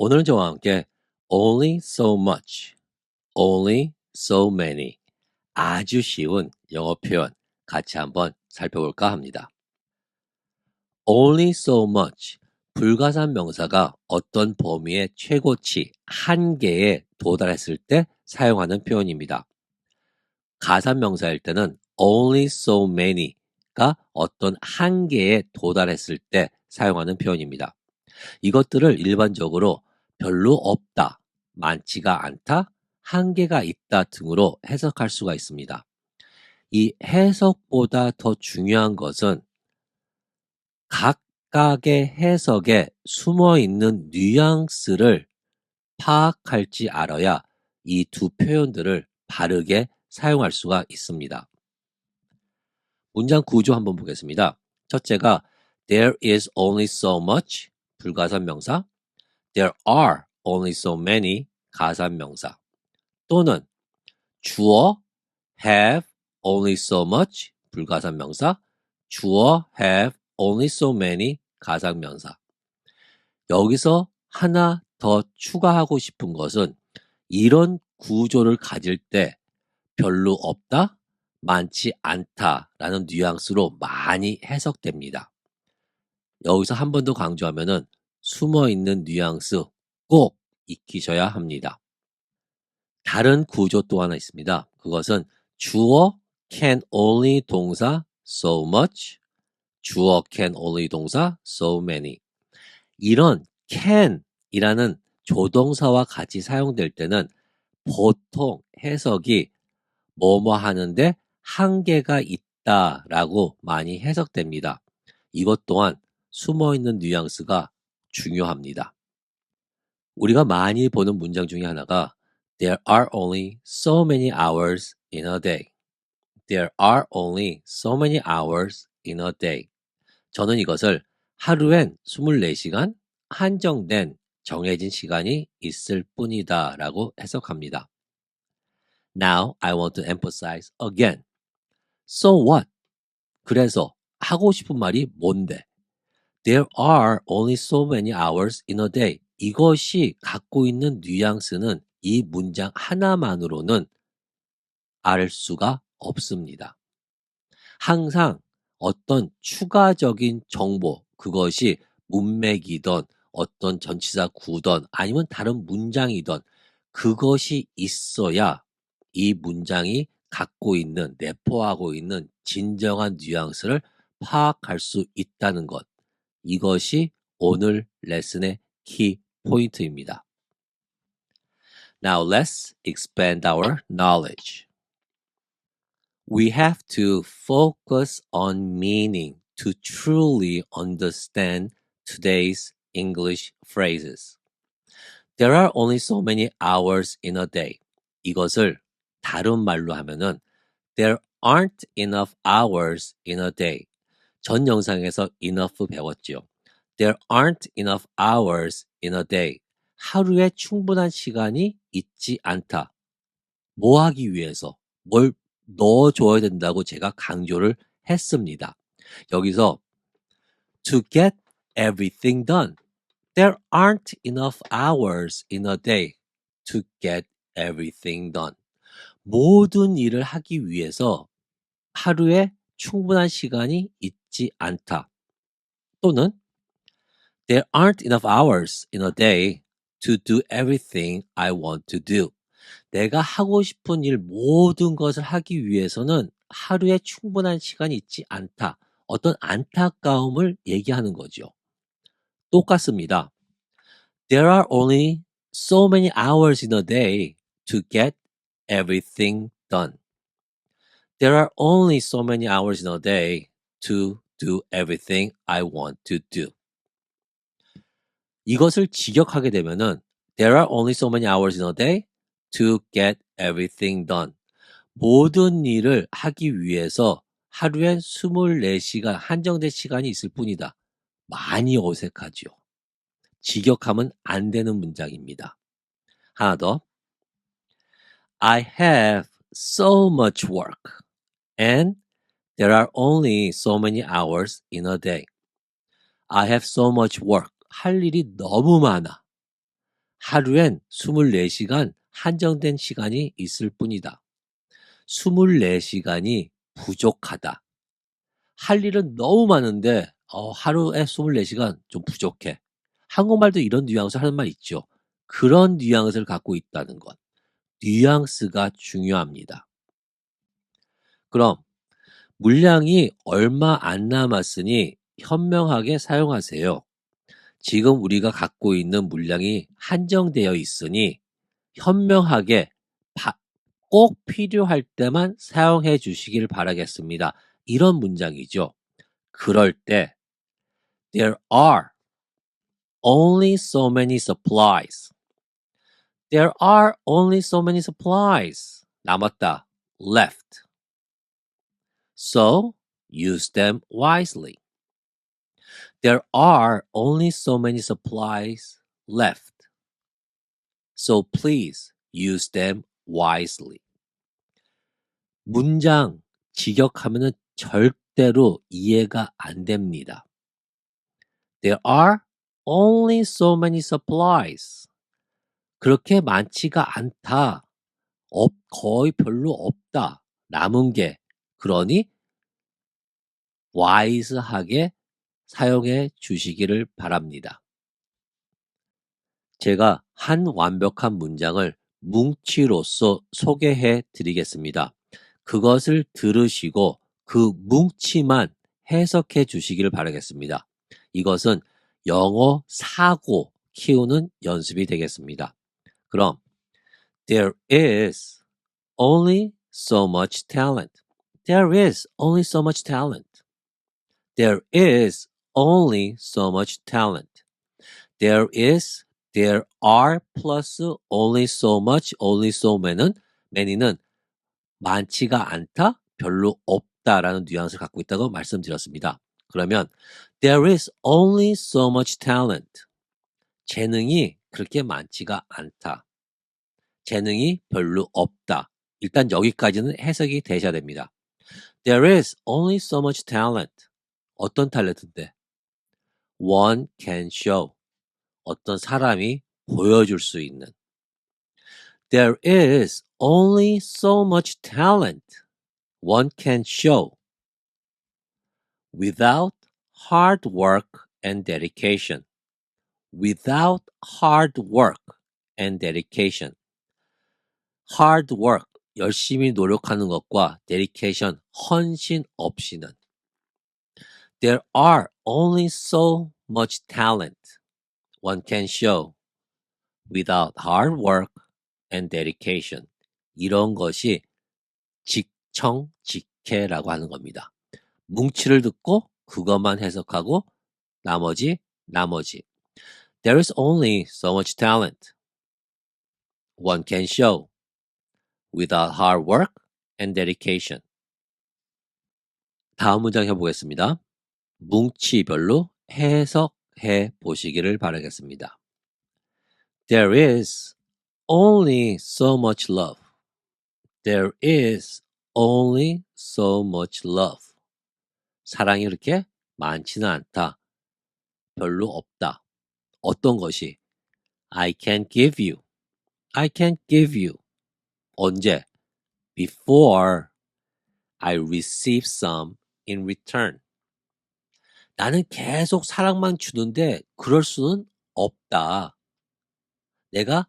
오늘은 저와 함께 only so much, only so many 아주 쉬운 영어 표현 같이 한번 살펴볼까 합니다. only so much 불가산 명사가 어떤 범위의 최고치 한계에 도달했을 때 사용하는 표현입니다. 가산 명사일 때는 only so many가 어떤 한계에 도달했을 때 사용하는 표현입니다. 이것들을 일반적으로 별로 없다, 많지가 않다, 한계가 있다 등으로 해석할 수가 있습니다. 이 해석보다 더 중요한 것은 각각의 해석에 숨어 있는 뉘앙스를 파악할지 알아야 이 두 표현들을 바르게 사용할 수가 있습니다. 문장 구조 한번 보겠습니다. 첫째가 there is only so much 불가산 명사 there are only so many 가산 명사. 또는 주어 have only so much 불가산 명사. 주어 have only so many 가상 명사. 여기서 하나 더 추가하고 싶은 것은 이런 구조를 가질 때 별로 없다, 많지 않다라는 뉘앙스로 많이 해석됩니다. 여기서 한 번 더 강조하면은 숨어 있는 뉘앙스 꼭 익히셔야 합니다. 다른 구조 또 하나 있습니다. 그것은 주어 can only 동사 so much, 주어 can only 동사 so many. 이런 can 이라는 조동사와 같이 사용될 때는 보통 해석이 뭐뭐 하는데 한계가 있다라고 많이 해석됩니다. 이것 또한 숨어 있는 뉘앙스가 중요합니다. 우리가 많이 보는 문장 중에 하나가 There are only so many hours in a day. There are only so many hours in a day. 저는 이것을 하루엔 24시간 한정된 정해진 시간이 있을 뿐이다 라고 해석합니다. Now I want to emphasize again. So what? 그래서 하고 싶은 말이 뭔데? There are only so many hours in a day. 이것이 갖고 있는 뉘앙스는 이 문장 하나만으로는 알 수가 없습니다. 항상 어떤 추가적인 정보, 그것이 문맥이던 어떤 전치사 구던 아니면 다른 문장이던 그것이 있어야 이 문장이 갖고 있는, 내포하고 있는 진정한 뉘앙스를 파악할 수 있다는 것. 이것이 오늘 레슨의 키 포인트입니다. Now let's expand our knowledge. We have to focus on meaning to truly understand today's English phrases. There are only so many hours in a day. 이것을 다른 말로 하면은 There aren't enough hours in a day. 전 영상에서 enough 배웠죠. There aren't enough hours in a day. 하루에 충분한 시간이 있지 않다. 뭐 하기 위해서 뭘 넣어줘야 된다고 제가 강조를 했습니다. 여기서 to get everything done. There aren't enough hours in a day to get everything done. 모든 일을 하기 위해서 하루에 충분한 시간이 있지 않다. 또는 There aren't enough hours in a day to do everything I want to do. 내가 하고 싶은 일 모든 것을 하기 위해서는 하루에 충분한 시간이 있지 않다. 어떤 안타까움을 얘기하는 거죠. 똑같습니다. There are only so many hours in a day to get everything done. There are only so many hours in a day to do everything I want to do. 이것을 직역하게 되면은 There are only so many hours in a day to get everything done. 모든 일을 하기 위해서 하루엔 24시간 한정된 시간이 있을 뿐이다. 많이 어색하죠. 직역하면 안 되는 문장입니다. 하나 더. I have so much work and there are only so many hours in a day. I have so much work. 할 일이 너무 많아. 하루엔 24시간 한정된 시간이 있을 뿐이다. 24시간이 부족하다. 할 일은 너무 많은데 어, 하루에 24시간 좀 부족해. 한국말도 이런 뉘앙스 하는 말 있죠. 그런 뉘앙스를 갖고 있다는 것. 뉘앙스가 중요합니다. 그럼 물량이 얼마 안 남았으니 현명하게 사용하세요. 지금 우리가 갖고 있는 물량이 한정되어 있으니 현명하게 꼭 필요할 때만 사용해 주시길 바라겠습니다. 이런 문장이죠. 그럴 때 There are only so many supplies. There are only so many supplies. 남았다. left. So use them wisely. There are only so many supplies left. So please use them wisely. 문장 직역하면은 절대로 이해가 안 됩니다. There are only so many supplies. 그렇게 많지가 않다. 없, 거의 별로 없다. 남은 게. 그러니 와이스하게 사용해 주시기를 바랍니다. 제가 한 완벽한 문장을 뭉치로서 소개해 드리겠습니다. 그것을 들으시고 그 뭉치만 해석해 주시기를 바라겠습니다. 이것은 영어 사고 키우는 연습이 되겠습니다. 그럼 There is only so much talent. There is only so much talent. There is only so much talent. There is, there are plus only so much, only so many는 many는 많지가 않다, 별로 없다라는 뉘앙스를 갖고 있다고 말씀드렸습니다. 그러면 there is only so much talent. 재능이 그렇게 많지가 않다. 재능이 별로 없다. 일단 여기까지는 해석이 되셔야 됩니다. There is only so much talent. 어떤 탤런트인데? One can show. 어떤 사람이 보여줄 수 있는. There is only so much talent one can show. Without hard work and dedication. Without hard work and dedication. hard work, 열심히 노력하는 것과 dedication, 헌신 없이는 there are only so much talent one can show without hard work and dedication. 이런 것이 직청 직해라고 하는 겁니다. 뭉치를 듣고 그것만 해석하고 나머지 나머지. There is only so much talent one can show without hard work and dedication. 다음 문장 해보겠습니다. 뭉치별로 해석해 보시기를 바라겠습니다. There is only so much love. There is only so much love. 사랑이 그렇게 많지는 않다. 별로 없다. 어떤 것이? I can give you. I can give you. 언제? Before I receive some in return. 나는 계속 사랑만 주는데 그럴 수는 없다. 내가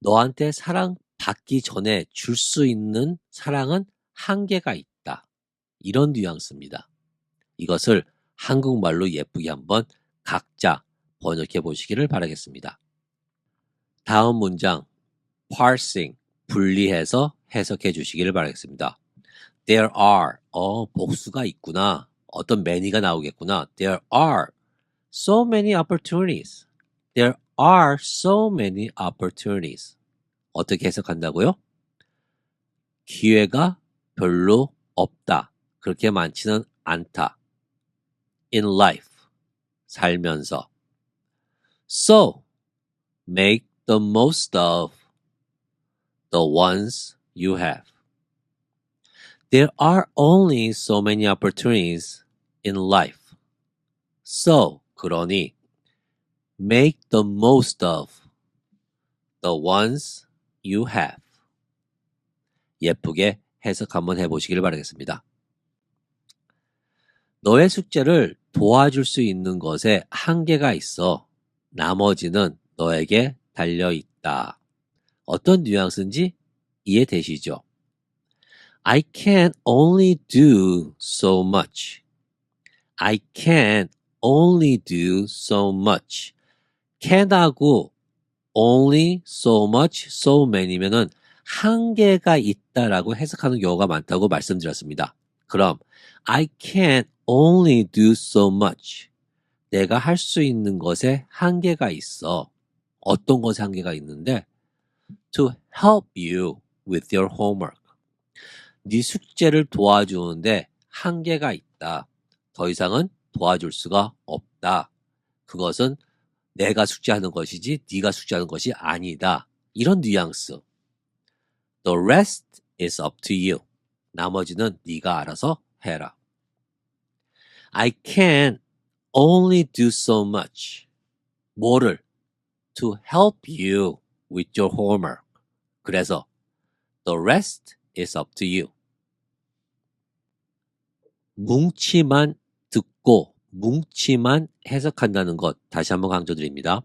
너한테 사랑 받기 전에 줄 수 있는 사랑은 한계가 있다. 이런 뉘앙스입니다. 이것을 한국말로 예쁘게 한번 각자 번역해 보시기를 바라겠습니다. 다음 문장 parsing 분리해서 해석해 주시기를 바라겠습니다. There are 어 복수가 있구나. 어떤 many가 나오겠구나. There are so many opportunities. There are so many opportunities. 어떻게 해석한다고요? 기회가 별로 없다. 그렇게 많지는 않다. In life. 살면서. So, make the most of the ones you have. There are only so many opportunities in life. So, 그러니, make the most of the ones you have. 예쁘게 해석 한번 해보시길 바라겠습니다. 너의 숙제를 도와줄 수 있는 것에 한계가 있어. 나머지는 너에게 달려 있다. 어떤 뉘앙스인지 이해되시죠? I can only do so much. I can only do so much. can하고 only so much, so many면은 한계가 있다라고 해석하는 경우가 많다고 말씀드렸습니다. 그럼 I can only do so much. 내가 할 수 있는 것에 한계가 있어. 어떤 것에 한계가 있는데 to help you with your homework. 네 숙제를 도와주는데 한계가 있다. 더 이상은 도와줄 수가 없다. 그것은 내가 숙제하는 것이지 네가 숙제하는 것이 아니다. 이런 뉘앙스. The rest is up to you. 나머지는 네가 알아서 해라. I can only do so much. 뭐를? To help you with your homework. 그래서 the rest is up to you. 뭉치만 듣고 뭉치만 해석한다는 것 다시 한번 강조드립니다.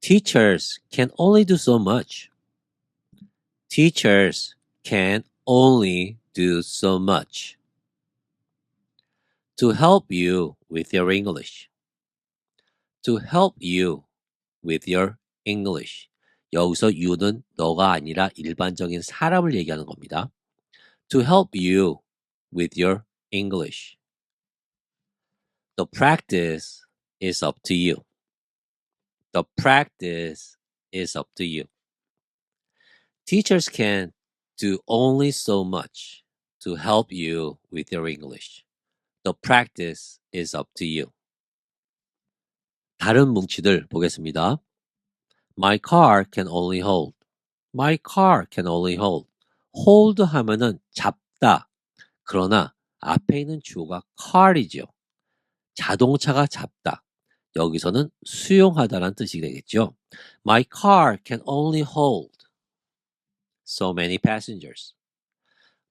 Teachers can only do so much. Teachers can only do so much. To help you with your English. To help you with your English. 여기서 you는 너가 아니라 일반적인 사람을 얘기하는 겁니다. To help you with your English. The practice is up to you. The practice is up to you. Teachers can do only so much to help you with your English. The practice is up to you. 다른 뭉치들 보겠습니다. My car can only hold. My car can only hold. hold 하면은 잡다. 그러나 앞에 있는 주어가 car이죠. 자동차가 잡다. 여기서는 수용하다라는 뜻이 되겠죠. My car can only hold so many passengers.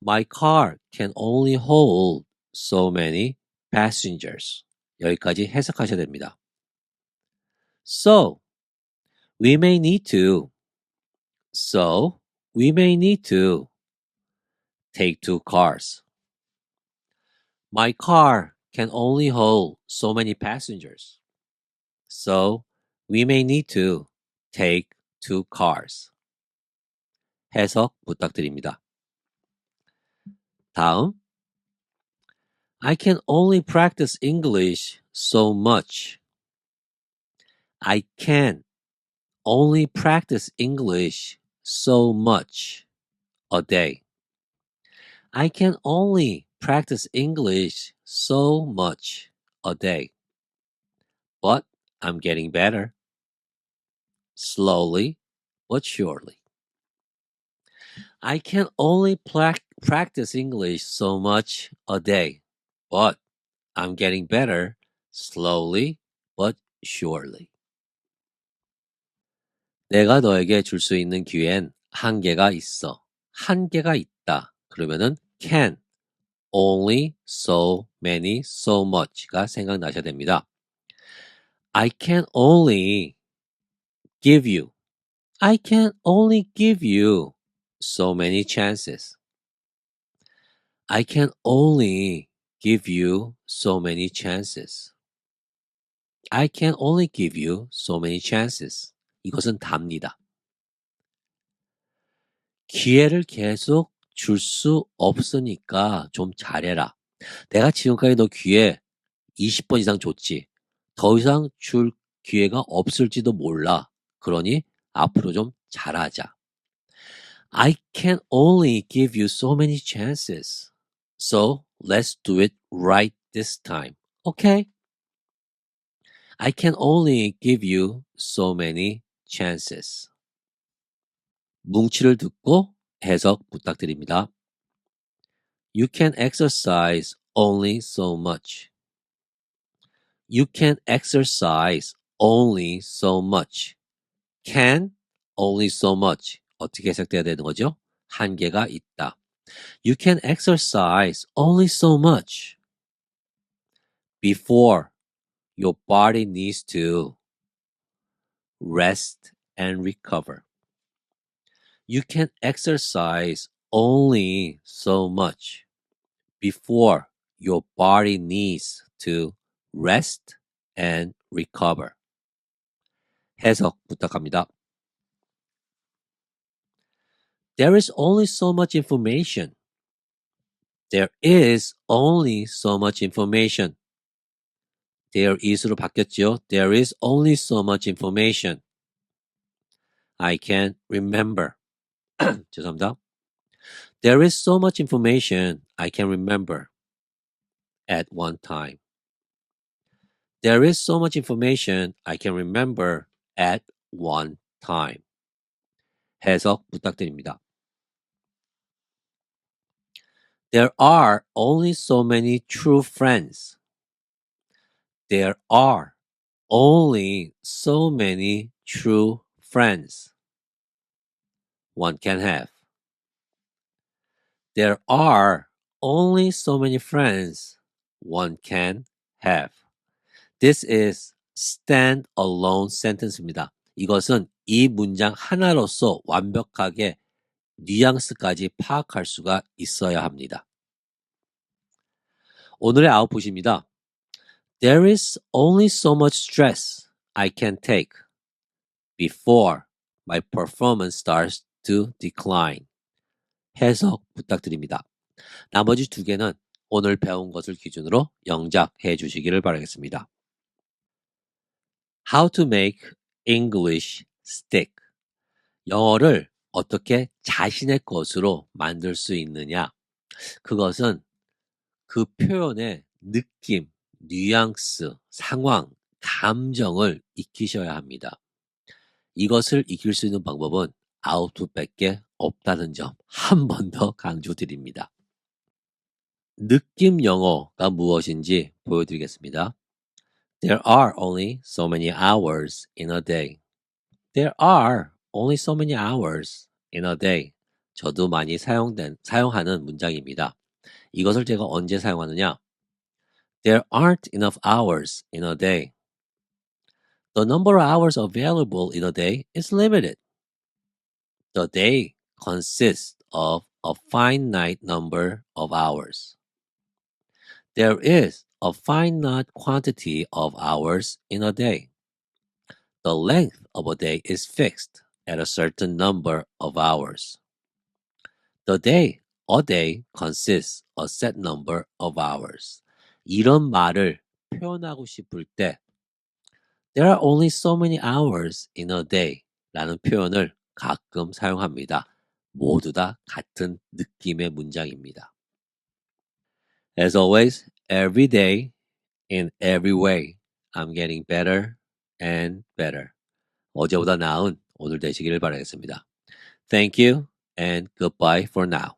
My car can only hold so many passengers. 여기까지 해석하셔야 됩니다. So, we may need to. So, we may need to take two cars. My car can only hold so many passengers. So, we may need to take two cars. 해석 부탁드립니다. 다음. I can only practice English so much. I can only practice English so much a day. I can only practice English so much a day. But I'm getting better. Slowly but surely. I can only practice English so much a day, but I'm getting better slowly but surely. 내가 너에게 줄 수 있는 기회엔 한계가 있어. 한계가 있다. 그러면은 can, only, so many, so much가 생각나셔야 됩니다. I can only give you. I can only give you so many chances. I can only give you so many chances. I can only give you so many chances. 이것은 답니다. 기회를 계속 줄 수 없으니까 좀 잘해라. 내가 지금까지 너 기회 20번 이상 줬지. 더 이상 줄 기회가 없을지도 몰라. 그러니 앞으로 좀 잘하자. I can only give you so many chances. So let's do it right this time. Okay? I can only give you so many chances. 뭉치를 듣고 해석 부탁드립니다. You can exercise only so much. You can exercise only so much. can only so much. 어떻게 해석돼야 되는 거죠? 한계가 있다. You can exercise only so much before your body needs to rest and recover. You can exercise only so much before your body needs to rest and recover. 해석 부탁합니다. There is only so much information. There is only so much information. There is로 바뀌었죠. There is only so much information. I can't remember. 죄송합니다. There is so much information I can remember at one time. There is so much information I can remember at one time. 해석 부탁드립니다. There are only so many true friends. There are only so many true friends one can have. There are only so many friends one can have. This is stand-alone sentence입니다. 이것은 이 문장 하나로서 완벽하게 뉘앙스까지 파악할 수가 있어야 합니다. 오늘의 아웃풋입니다. There is only so much stress I can take before my performance starts to decline. 해석 부탁드립니다. 나머지 두 개는 오늘 배운 것을 기준으로 영작해 주시기를 바라겠습니다. How to make English stick. 영어를 어떻게 자신의 것으로 만들 수 있느냐. 그것은 그 표현의 느낌, 뉘앙스, 상황, 감정을 익히셔야 합니다. 이것을 익힐 수 있는 방법은 아웃풋밖에 없다는 점 한 번 더 강조드립니다. 느낌 영어가 무엇인지 보여드리겠습니다. There are only so many hours in a day. There are only so many hours in a day. 저도 많이 사용된, 사용하는 문장입니다. 이것을 제가 언제 사용하느냐? There aren't enough hours in a day. The number of hours available in a day is limited. The day consists of a finite number of hours. There is a finite quantity of hours in a day. The length of a day is fixed at a certain number of hours. The day, a day consists a set number of hours. 이런 말을 표현하고 싶을 때 There are only so many hours in a day 라는 표현을 가끔 사용합니다. 모두 다 같은 느낌의 문장입니다. As always, every day, in every way, I'm getting better and better. 어제보다 나은 오늘 되시기를 바라겠습니다. Thank you and goodbye for now.